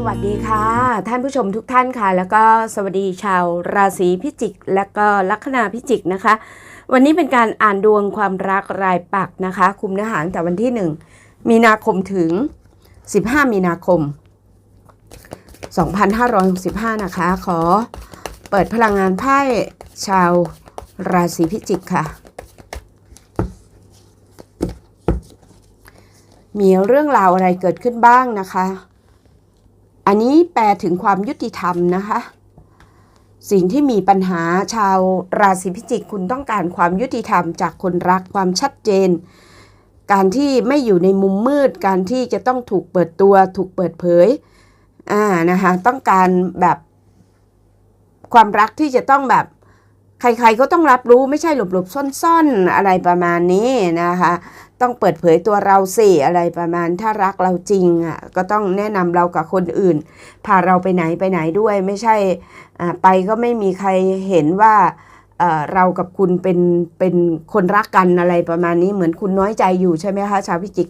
สวัสดีค่ะ ท่านผู้ชมทุกท่านค่ะ แล้วก็สวัสดีชาวราศีพิจิก และก็ลัคนาพิจิกนะคะ วันนี้เป็นการอ่านดวงความรักรายปักนะคะ คุมเนื้อหาตั้งแต่วันที่ 1 มีนาคมถึง 15 มีนาคม 2565 นะคะ ขอเปิดพลังงานไพ่ชาวราศีพิจิกค่ะ มีเรื่องราวอะไรเกิดขึ้นบ้างนะคะ อันนี้แปลถึงความยุติธรรมนะคะ สิ่งที่มีปัญหาชาวราศีพิจิกคุณต้องการความยุติธรรมจากคนรักความชัดเจน การที่ไม่อยู่ในมุมมืด การที่จะต้องถูกเปิดตัว ถูกเปิดเผยอ่านะคะต้องการแบบความรักที่จะต้องแบบใครๆก็ต้องรับรู้ไม่ใช่หลบๆซ่อนๆ อะไรประมาณนี้นะคะ ต้องเปิดเผยตัวเราสิอะไรประมาณถ้ารักเราจริงอะก็ต้องแนะนำเรากับคนอื่น พาเราไปไหนไปไหนด้วย ไม่ใช่อ่าไปก็ไม่มีใครเห็นว่าเอ่อเรากับคุณเป็นเป็นคนรักกันอะไรประมาณนี้เหมือนคุณน้อยใจอยู่ใช่ไหมคะชาวพิจิก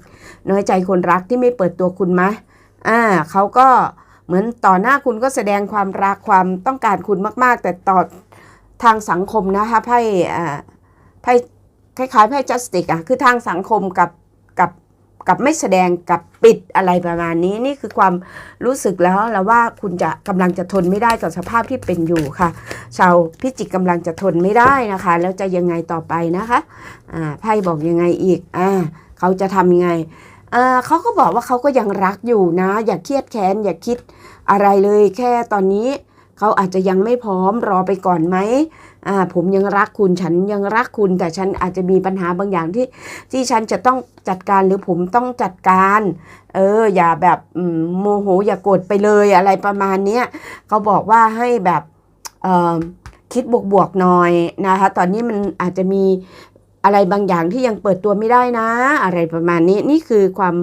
น้อยใจคนรักที่ไม่เปิดตัวคุณไหมอ่าเขาก็เหมือนต่อหน้าคุณก็แสดงความรักความต้องการคุณมาก ๆ แต่ต่อทางสังคมนะคะไพ่อ่าไพ่ คล้ายๆไพ่จัสติกอะคือทางสังคมกับกับกับไม่แสดงกับปิดอะไรประมาณนี้นี่คือความรู้สึกแล้วแล้วว่าคุณจะกำลังจะทนไม่ได้กับสภาพที่เป็นอยู่ค่ะ ชาวพิจิกกำลังจะทนไม่ได้นะคะ แล้วจะยังไงต่อไปนะคะอ่าไพ่บอกยังไงอีกอ่าเขาจะทำยังไงอ่าเขาก็บอกว่าเขาก็ยังรักอยู่นะ อย่าเครียดแค้นอย่าคิดอะไรเลยแค่ตอนนี้ เขาอาจจะยังไม่พร้อมรอไปก่อนไหมอ่าผมยังรักคุณฉันยังรักคุณแต่ฉันอาจจะมีปัญหาบางอย่างที่ที่ฉันจะต้องจัดการหรือผมต้องจัดการ เออ อย่าแบบโมโหอย่าโกรธไปเลยอะไรประมาณเนี้ยเขาบอกว่าให้แบบเออคิดบวกๆหน่อยนะคะ ตอนนี้มันอาจจะมีอะไรบางอย่างที่ยังเปิดตัวไม่ได้นะ อะไรประมาณนี้นี่คือความ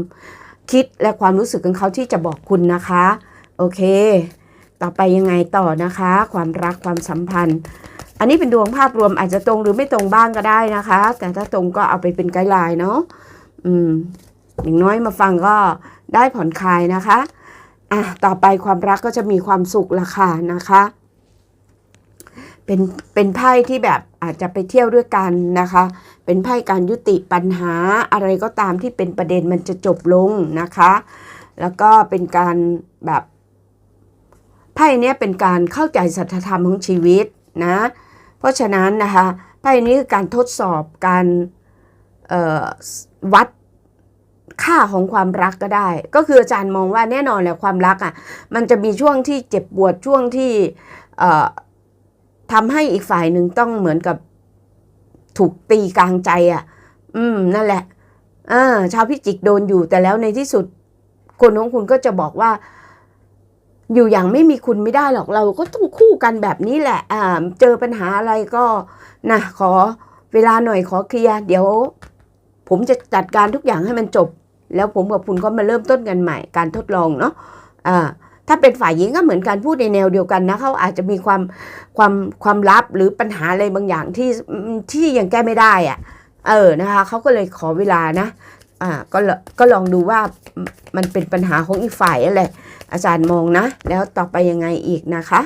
คิดและความรู้สึกของเขาที่จะบอกคุณนะคะ โอเค ต่อไปยังไงต่อนะคะ ความรักความสัมพันธ์ อันนี้เป็นดวงภาพรวมอาจจะตรงหรือไม่ตรงบ้างก็ได้นะคะ แต่ถ้าตรงก็เอาไปเป็นไกด์ไลน์เนาะอืมอย่างน้อยมาฟังก็ได้ผ่อนคลายนะคะอะต่อไปความรักก็จะมีความสุขละค่ะนะคะเป็นเป็นไพ่ที่แบบอาจจะไปเที่ยวด้วยกันนะคะ เป็นไพ่การยุติปัญหาอะไรก็ตามที่เป็นประเด็นมันจะจบลงนะคะ แล้วก็เป็นการแบบ ไพ่เนี้ยเป็นการเข้าใจสัจธรรมของชีวิตนะ เพราะฉะนั้นนะคะไพ่นี้คือการทดสอบการวัดค่าของความรักก็ได้ ก็คืออาจารย์มองว่าแน่นอนแหละความรักอะมันจะมีช่วงที่เจ็บปวดช่วงที่ทำให้อีกฝ่ายหนึ่งต้องเหมือนกับถูกตีกลางใจอะ อืม นั่นแหละอ่าชาวพิจิกโดนอยู่แต่แล้วในที่สุดคนของคุณก็จะบอกว่า อยู่อย่างไม่มีคุณไม่ได้หรอกเราก็ต้องคู่กันแบบนี้แหละอ่าเจอปัญหาอะไรก็นะขอเวลาหน่อยขอเคลียร์เดี๋ยว ผมจะจัดการทุกอย่างให้มันจบ แล้วผมกับคุณก็มาเริ่มต้นกันใหม่ การทดลองเนาะอ่าถ้าเป็นฝ่ายหญิงก็เหมือนกันพูดในแนวเดียวกันนะเขาอาจจะมีความความความลับหรือปัญหาอะไรบางอย่างที่ที่ยังแก้ไม่ได้อะเออนะคะเขาก็เลยขอเวลานะ อ่าก็ลก็ลองดูว่ามันเป็นปัญหาของอีกฝ่ายอะไรอาจารย์มองนะ แล้วต่อไปยังไงอีกนะคะ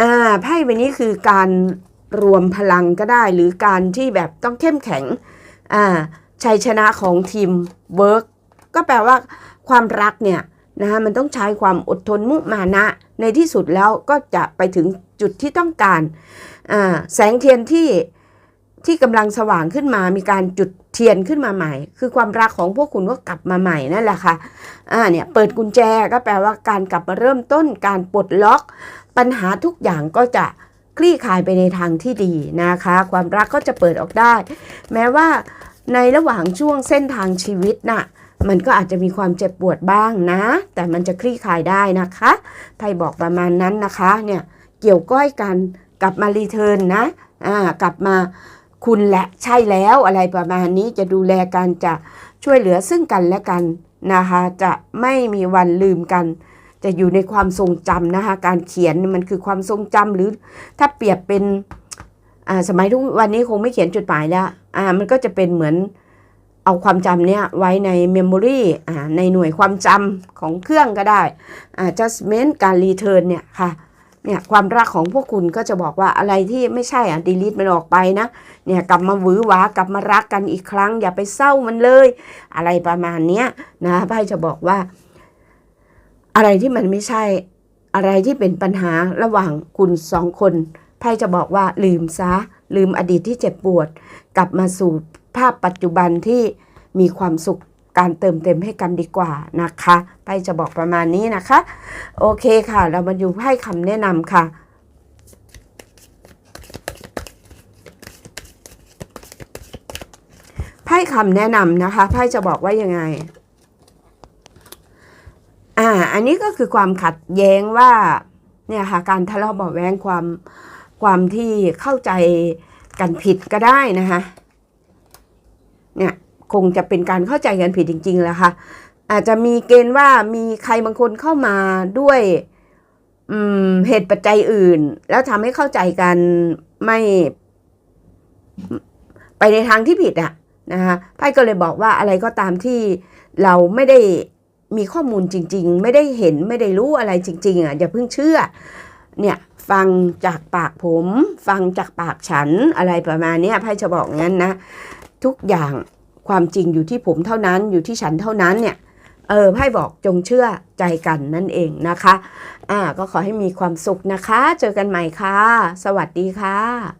อ่าไพ่ใบนี้คือการรวมพลังก็ได้ หรือการที่แบบต้องเข้มแข็งอ่าชัยชนะของทีมเวิร์กก็แปลว่าความรักเนี่ยนะคะมันต้องใช้ความอดทนมุมานะ ในที่สุดแล้วก็จะไปถึงจุดที่ต้องการอ่าแสงเทียนที่ ที่กำลังสว่างขึ้นมามีการจุดเทียนขึ้นมาใหม่ คือความรักของพวกคุณก็กลับมาใหม่นั่นแหละค่ะอ่าเนี่ยเปิดกุญแจก็แปลว่าการกลับมาเริ่มต้นการปลดล็อก ปัญหาทุกอย่างก็จะคลี่คลายไปในทางที่ดีนะคะ ความรักก็จะเปิดออกได้ แม้ว่าในระหว่างช่วงเส้นทางชีวิตน่ะมันก็อาจจะมีความเจ็บปวดบ้างนะ แต่มันจะคลี่คลายได้นะคะไพ่บอกประมาณนั้นนะคะเนี่ยเกี่ยวก้อยกันกลับมารีเทิร์นนะอ่ากลับมา คุณแหละใช่แล้วอะไรประมาณนี้จะดูแลกันจะช่วยเหลือซึ่งกันและกันนะคะจะไม่มีวันลืมกัน จะอยู่ในความทรงจำนะคะการเขียนมันคือความทรงจำหรือถ้าเปรียบเป็นสมัยทุกวันนี้คงไม่เขียนจดหมายแล้วมันก็จะเป็นเหมือนเอาความจำเนี่ยไว้ในเมมโมรี่ในหน่วยความจำของเครื่องก็ได้ adjustment การ return เนี่ยค่ะ เนี่ยความรักของพวกคุณก็จะบอกว่าอะไรที่ไม่ใช่อะ delete มันออกไปนะเนี่ยกลับมาหวือหวากลับมารักกันอีกครั้ง อย่าไปเศร้ามันเลย อะไรประมาณเนี้ยนะไพ่จะบอกว่า อะไรที่มันไม่ใช่อะไรที่เป็นปัญหาระหว่างคุณสองคนไพ่จะบอกว่าลืมซะ ลืมอดีตที่เจ็บปวด กลับมาสู่ภาพปัจจุบันที่มีความสุข การเติมเต็มให้กันดีกว่านะคะไพ่จะบอกประมาณนี้นะคะ โอเคค่ะ เรามาดูไพ่คำแนะนำค่ะไพ่คำแนะนำนะคะไพ่จะบอกว่ายังไงอ่าอันนี้ก็คือความขัดแย้งว่าเนี่ยค่ะการทะเลาะเบาะแว้งความความที่เข้าใจกันผิดก็ได้นะคะเนี่ย คงจะเป็นการเข้าใจกันผิดจริงๆแหละค่ะ อาจจะมีเกณฑ์ว่ามีใครบางคนเข้ามาด้วยเหตุปัจจัยอื่น แล้วทำให้เข้าใจกันไม่ไปในทางที่ผิดอะนะคะไพ่ก็เลยบอกว่าอะไรก็ตามที่เราไม่ได้มีข้อมูลจริง ๆ ไม่ได้เห็นไม่ได้รู้อะไรจริง ๆอะอย่าเพิ่งเชื่อ เนี่ยฟังจากปากผม ฟังจากปากฉันอะไรประมาณนี้ไพ่จะบอกงั้นนะ ทุกอย่าง ความจริงอยู่ที่ผมเท่านั้นอยู่ที่ฉันเท่านั้นเนี่ยเออให้บอกจงเชื่อใจกันนั่นเองนะคะ อ่า ก็ขอให้มีความสุขนะคะ เจอกันใหม่ค่ะ สวัสดีค่ะ